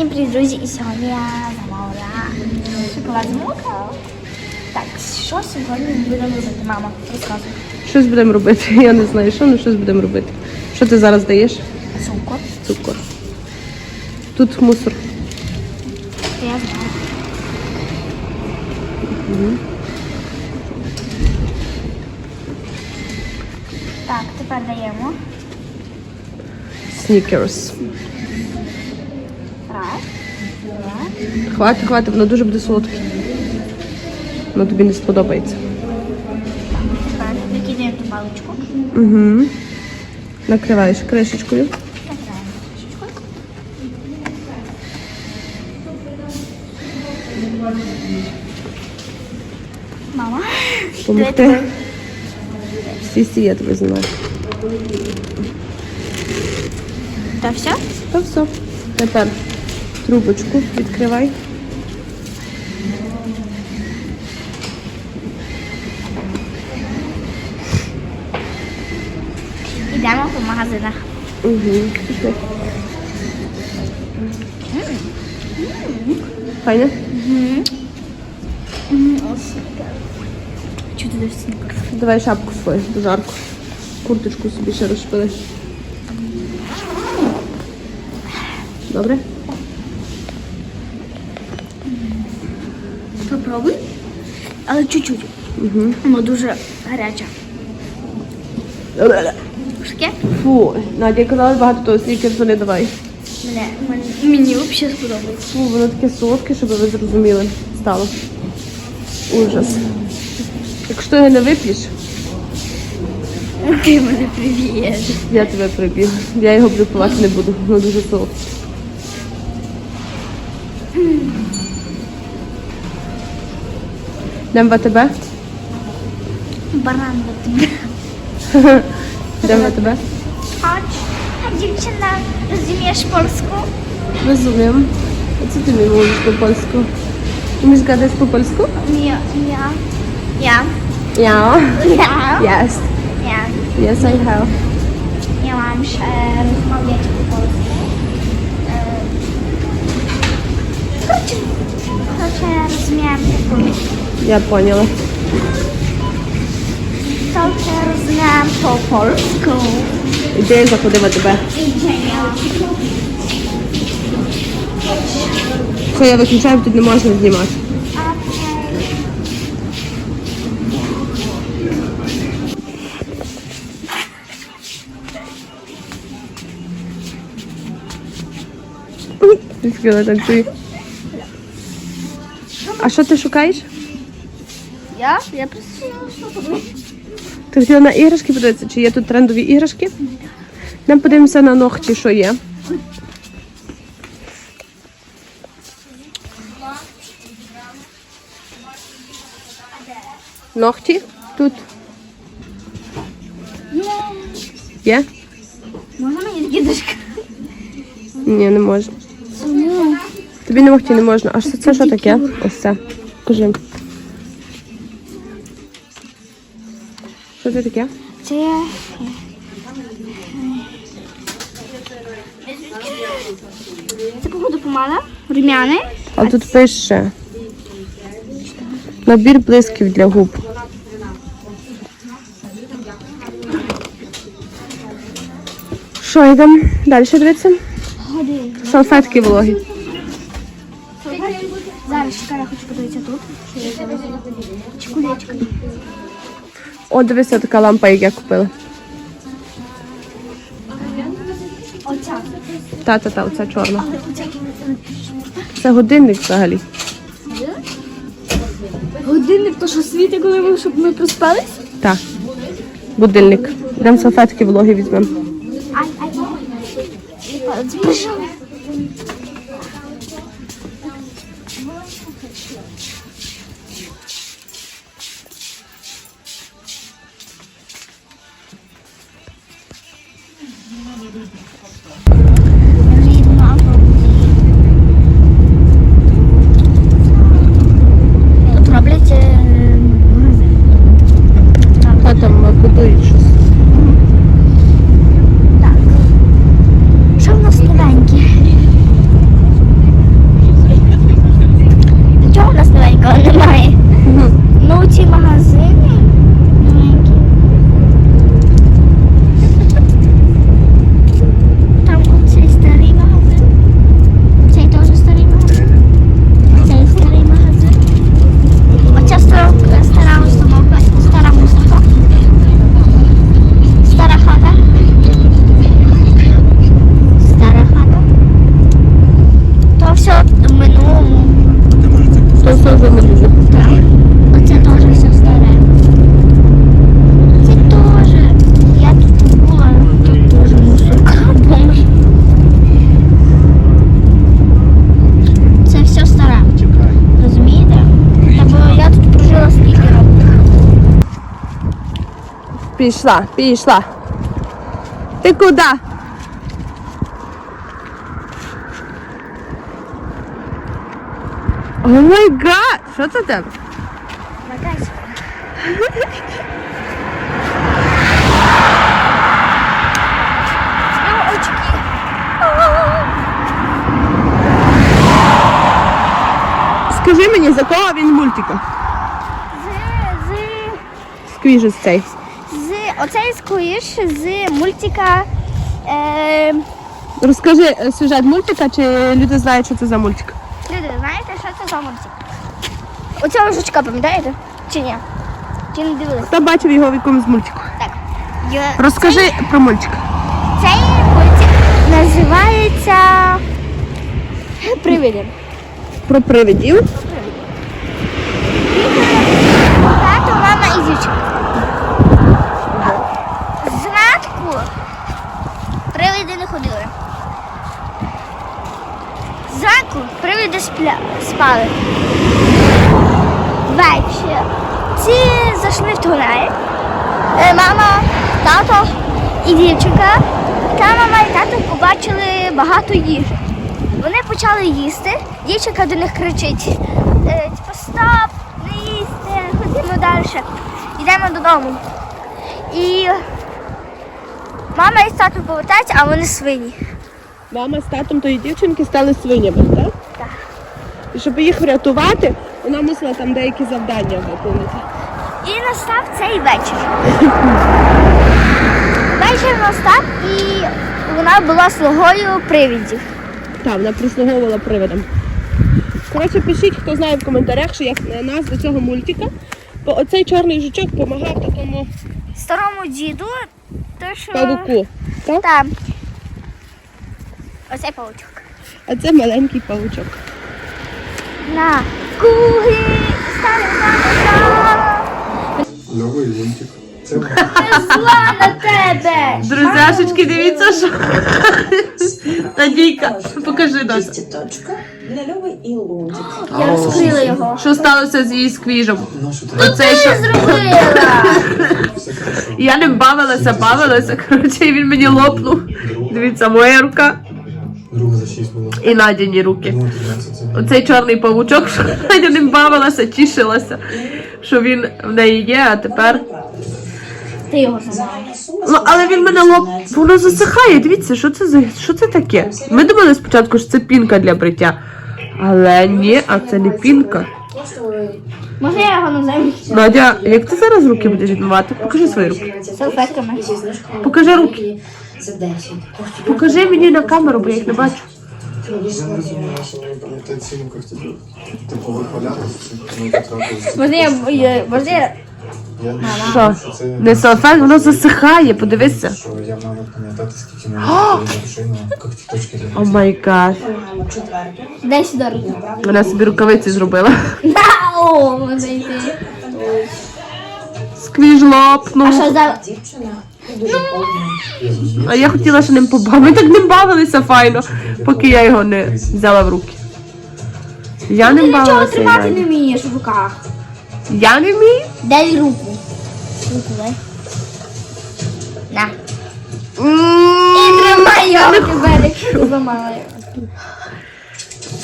Всім привіт, друзі! І сьогодні я замовила шоколад з молока. Так, що сьогодні ми будемо робити, мама? Розказуй. Щось будемо робити. Я не знаю, що, але щось будемо робити. Що ти зараз даєш? Цукор. Цукор. Тут мусор. Я знаю. Так, тепер даємо. Снікерс. Хватить, хватить, воно дуже буде солодке. Воно тобі не сподобається. Викидаємо ту паличку. Угу. Накриваєш кришечкою. Накриваємо кришечку. Мама. Помогти. Сісі, я тебе знаю. Та все? Та все. Тепер трубочку відкривай. Йдемо по магазинах. Угу. Пішли. Файне? Чого ти дивишся снікер? Давай шапку свою, бо жарко. Курточку собі ще розшпили. Добре? Попробуй. Але чуть-чуть. Угу. Воно дуже гаряче. Таке? Фу, Надя казала багато того снікерсу не давай. Мене, мені, мені взагалі сподобається. Фу, воно таке солодке, щоб ви зрозуміли. Стало. Ужас. Якщо його не вип'єш, Ти мене привієш. я тебе приб'ю. Я його блюкувати не буду, воно дуже солодке. Dam WTB? Baran WTB. Dam WTB? Chodź, dziewczyna, rozumiesz polsku? Rozumiem. A co ty mi mówisz po polsku? Umiesz gadać po polsku? Ja, ja. Ja. Ja. Ja. Yes. Ja. Yes, I have. Ja mam się rozmawiać po polsku. Chodź, chodź, rozumiem po polsku. Я поняла. Chodź, rozumiem po polsku. Іди заходи в АТБ. Idziemy. Що я виключаю, тут не можна знімати. Танцює. А що ти шукаєш? Ja? Ja просто Ти хотіла на іграшки подивитися, чи є тут трендові іграшки? Нам подивимося на ногті, що є. Ногті тут є? Можна мені дідушка? Ні, не можна. Тобі на ногті не можна. А що це що таке? Ось це. Покажи. Що це таке? Це. Це походу помада, румяни. А тут пише. Набір блисків для губ. Що, йдемо далі дивитися? Салфетки вологі. Зараз чекай, я хочу подивитися тут. Чекулечка. О, дивися, така лампа, як я купила. Оця. Та-та-та, оця чорна. Це годинник взагалі. Годинник, то що світить, коли ми, щоб ми проспались? Так. Будильник. Йдемо салфетки вологі візьмемо. Ай, ай, ай. Пішла, пішла. Ти куди? О май гад! Що це в тебе? Багайся. Ну, очки. Скажи мені, за кого він мультика? З, з, Сквіжець цей. Оцей скоріш з мультика. Е, Розкажи е, сюжет мультика, чи люди знають, що це за мультик? люди, знаєте, що це за мультик? Оцього жучка, пам'ятаєте? Чи ні? Чи не дивилися? Хто бачив його в якомусь мультику? Так. Я- Розкажи про мультик. Цей мультик називається Привиди. Про привидів. Тато, мама і дівчинка. Зранку привиди не ходили. Зранку привиди спля... спали. Ввечері ці зайшли в. Е, Мама, тато і дівчинка. Та мама і тато побачили багато їжі. Вони почали їсти. Дівчинка до них кричить: е, типу, стоп, не їсти, ходімо далі. Йдемо додому. І мама і тато повертаються, а вони свині. Мама з татом тої дівчинки стали свинями, так? Так. І щоб їх врятувати, вона мусила там деякі завдання виконати. І настав цей вечір. Вечір настав і вона була слугою привідів. Так, вона прислуговувала привидом. Коротше, пишіть, хто знає в коментарях, що як на нас до цього мультика, бо оцей чорний жучок допомагав такому Старому діду, то що. павуку. Так? Там. Оцей паучок. А це маленький павучок. На куги Новий лунтик. Це Зла на тебе! Друзяшечки, дивіться, що Надійка, покажи нас. Кісточка, ляльовий і лунтик. Я розкрила його. Що сталося з її сквіжем? ну що? Оцей що Зробила! Я ним бавилася, бавилася. Коротше, і він мені лопнув. Дивіться, моя рука Друга за 6 було. і Надіні руки. Думаю, 13 це. Оцей чорний павучок, що Надя ним бавилася, тішилася, що він в неї є, а тепер. Ти його зламала. Ну, але він мене лоп. Воно засихає. Дивіться, що це за що це таке? Ми думали спочатку, що це пінка для бриття. Але ні, а це ліпінка. Може Можна я його на землю? Надя, як ти зараз руки будеш відмивати? Покажи свої руки. Салфетками. Покажи руки. Покажи мені на камеру, бо я їх не бачу. Я не розумію, що типу. Можна я, я- можна я... Я не Що? знаю, що це Не салфет, воно засихає, подивися. що я мав пам'ятати, скільки мене машина, когтіточки О май гад. Дай сюди руку. Вона собі рукавиці зробила. О, йти. Сквіж А що за... Я зрозумів, А я хотіла ще ним побавити. Ми так ним бавилися файно, поки я його не взяла в руки. Я Ти нічого бавилася. і тримати Надя. не вмієш в руках. Я не вмію? Дай руку. Руку дай. На. І тримай його тепер, ти зламала його.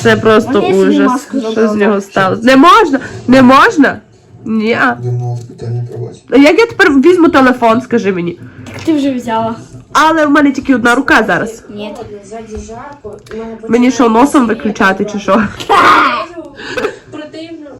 Це просто собі ужас. маску Що з нього сталося? Не можна? Не можна? Ні. А думав, питання як я тепер візьму телефон, скажи мені. Так ти вже взяла. Але в мене тільки одна рука зараз. Ні. Ззаді жарко, Мені що, носом виключати чи що? Ха!